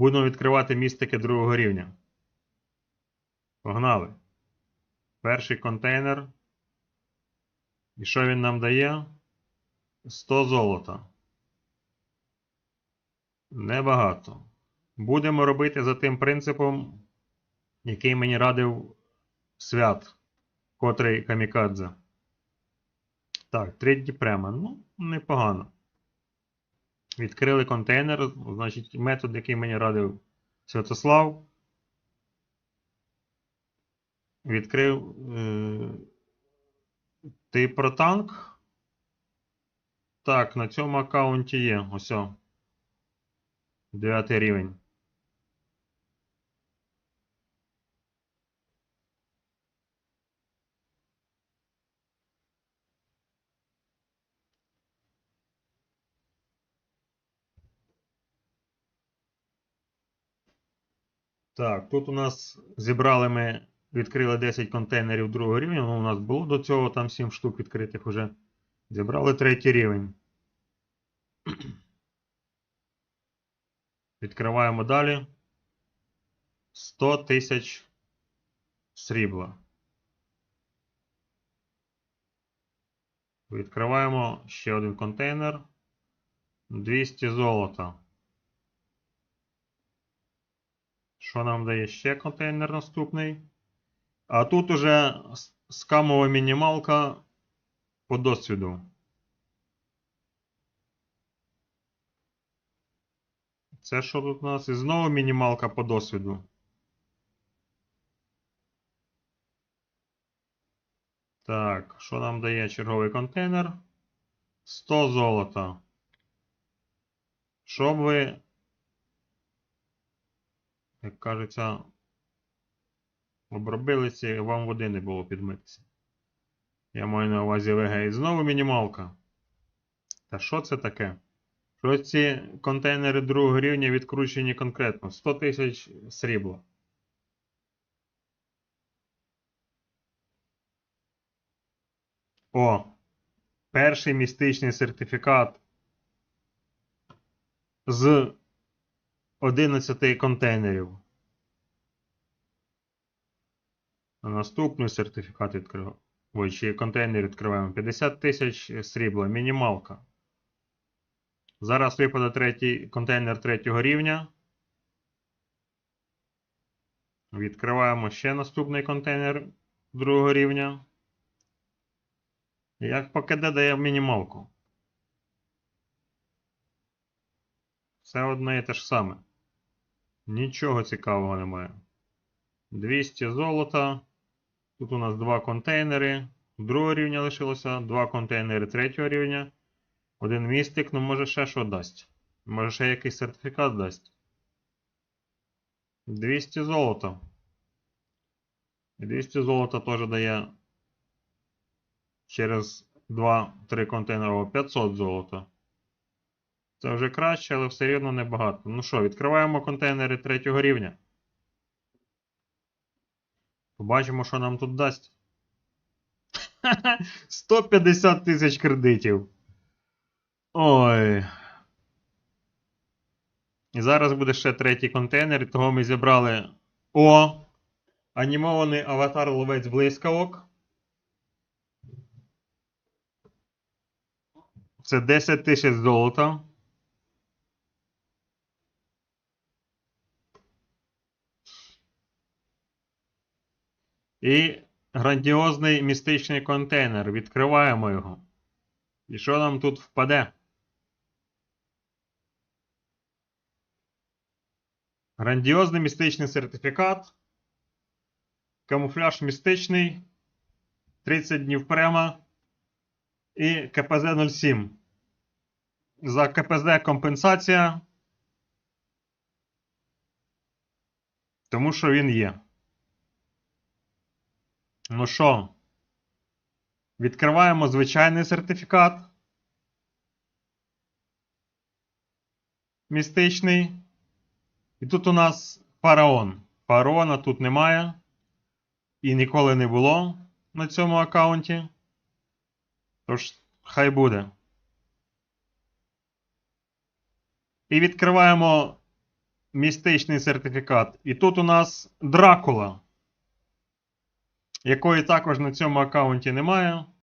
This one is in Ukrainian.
Будемо відкривати містики другого рівня. Погнали. Перший контейнер. І що він нам дає? 100 золота. Небагато. Будемо робити за тим принципом, який мені радив свят, котрий камікадзе. Так, 3 Діпрема. Ну, непогано. Відкрили контейнер. Значить, метод, який мені радив Святослав. Відкрив. Е ти про танк? Так, на цьому аккаунті є. Ось. Дев'ятий рівень. Так, тут у нас зібрали ми, відкрили 10 контейнерів другого рівня. Ну, у нас було до цього там 7 штук відкритих уже. Зібрали третій рівень. Відкриваємо далі. 100 тисяч срібла. Відкриваємо ще один контейнер. 200 золота. Що нам дає ще контейнер наступний? А тут уже скамова мінімалка по досвіду. Це що тут у нас? І знову мінімалка по досвіду. Так, що нам дає черговий контейнер? 100 золота. Щоб ви як кажеться, обробилися і вам води не було підмитися. Я маю на увазі ВГ. І знову мінімалка. Та що це таке? Що ці контейнери другого рівня відкручені конкретно? 100 тисяч срібла. О! Перший містичний сертифікат з 11 контейнерів. Наступний сертифікат відкриваємо. Ой, чи контейнер відкриваємо. 50 тисяч срібла. Мінімалка. Зараз випаде третій контейнер третього рівня. Відкриваємо ще наступний контейнер другого рівня. Як ПКД дає мінімалку. Все одне і те ж саме. Нічого цікавого немає. 200 золота. Тут у нас два контейнери. Другого рівня лишилося. Два контейнери третього рівня. Один містик, ну може ще що дасть. Може ще якийсь сертифікат дасть. 200 золота. 200 золота теж дає через 2-3 контейнери О, 500 золота. Це вже краще, але все рівно небагато. Ну що, відкриваємо контейнери третього рівня. Побачимо, що нам тут дасть. 150 тисяч кредитів. Ой. І зараз буде ще третій контейнер, того ми зібрали. О! Анімований аватар ловець блискавок. Це 10 тисяч золота. І грандіозний містичний контейнер. Відкриваємо його. І що нам тут впаде? Грандіозний містичний сертифікат. Камуфляж містичний. 30 днів према. І КПЗ 07. За КПЗ компенсація. Тому що він є. Ну що? Відкриваємо звичайний сертифікат. Містичний. І тут у нас фараон. Фараона тут немає. І ніколи не було на цьому аккаунті. Тож, хай буде. І відкриваємо містичний сертифікат. І тут у нас Дракула, якої також на цьому аккаунті немає.